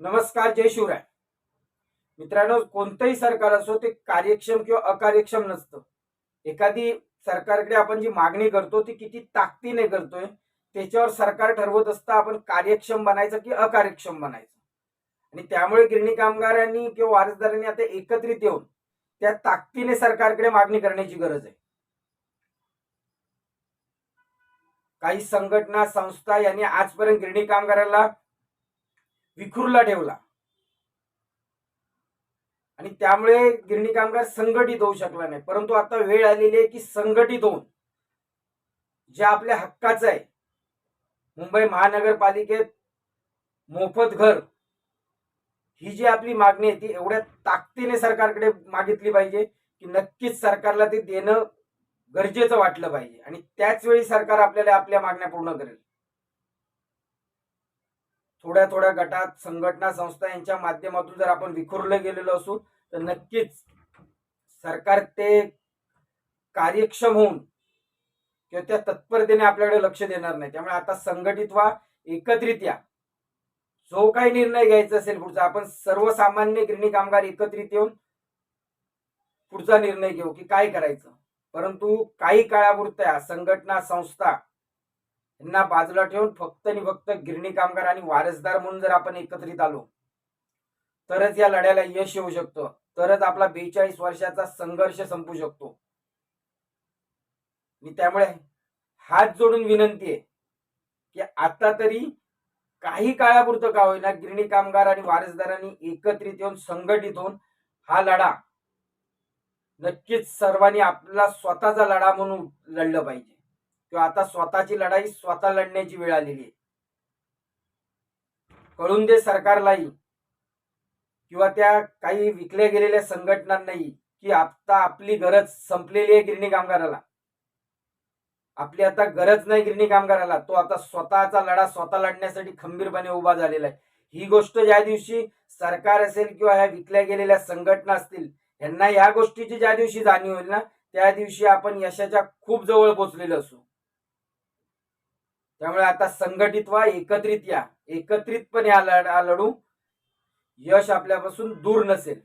नमस्कार जय शिवराय. मित्रांनो कोणतंही सरकार असो ते कार्यक्षम किंवा अकार्यक्षम नसतं. एखादी सरकारकडे आपण जी मागणी करतो ती किती ताकदीने करतोय त्याच्यावर सरकार ठरवत असता आपण कार्यक्षम बनायचं की अकार्यक्षम बनायचं. आणि त्यामुळे गिरणी कामगारांनी किंवा वारसदारांनी आता एकत्रित येऊन त्या ताकदीने सरकारकडे मागणी करण्याची गरज आहे. काही संघटना संस्था यांनी आजपर्यंत गिरणी कामगाराला विखुरला ठेवला. आणि त्यामुळे गिरणी कामगार संघटित होऊ शकला नाही. परंतु आता वेळ आलेली आहे की संघटित होऊन जे आपल्या हक्काचं आहे मुंबई महानगरपालिकेत मोफत घर ही जी आपली मागणी आहे ती एवढ्या ताकदीने सरकारकडे मागितली पाहिजे की नक्कीच सरकारला ते देणं गरजेचं वाटलं पाहिजे. आणि त्याच वेळी सरकार आपल्याला आपल्या मागण्या पूर्ण करेल. थोड्या थोड्या गटात संघटना संस्था यांच्या माध्यमातून जर आपण विखुरलं गेलेलो असू तर नक्कीच सरकार ते कार्यक्षम होऊन किंवा त्या तत्परतेने आपल्याकडे लक्ष देणार नाही. त्यामुळे आता संघटित व्हा एकत्रित या. जो काही निर्णय घ्यायचा असेल पुढचा आपण सर्वसामान्य गिरणी कामगार एकत्रित येऊन पुढचा निर्णय घेऊ की काय करायचं. परंतु काही काळापुरत्या संघटना संस्था यांना बाजूला ठेवून फक्त आणि फक्त गिरणी कामगार आणि वारसदार म्हणून जर आपण एकत्रित आलो तरच या लढ्याला यश येऊ शकतं. तरच आपला बेचाळीस वर्षाचा संघर्ष संपू शकतो. मी त्यामुळे हात जोडून विनंती आहे की आता तरी काही काळापुरतं का होईना गिरणी कामगार आणि वारसदारांनी एकत्रित येऊन संघटित होऊन हा लढा नक्कीच सर्वांनी आपला स्वतःचा लढा म्हणून लढलं पाहिजे. किंवा आता स्वतःची लढाई स्वतः लढण्याची वेळ आलेली आहे. कळून दे सरकारलाही किंवा त्या काही विकल्या गेलेल्या संघटनांनाही की आता आपली गरज संपलेली आहे गिरणी कामगाराला. आपली आता गरज नाही गिरणी कामगाराला तो आता स्वतःचा लढा स्वतः लढण्यासाठी खंबीरपणे उभा झालेला आहे. ही गोष्ट ज्या दिवशी सरकार असेल किंवा ह्या विकल्या गेलेल्या संघटना असतील यांना या गोष्टीची ज्या दिवशी जाणीव होईल ना त्या दिवशी आपण यशाच्या खूप जवळ पोचलेलो असू. त्यामुळे आता संघटित व्हा एकत्रित या. एकत्रितपणे हा लढा लढू. यश आपल्यापासून दूर नसेल.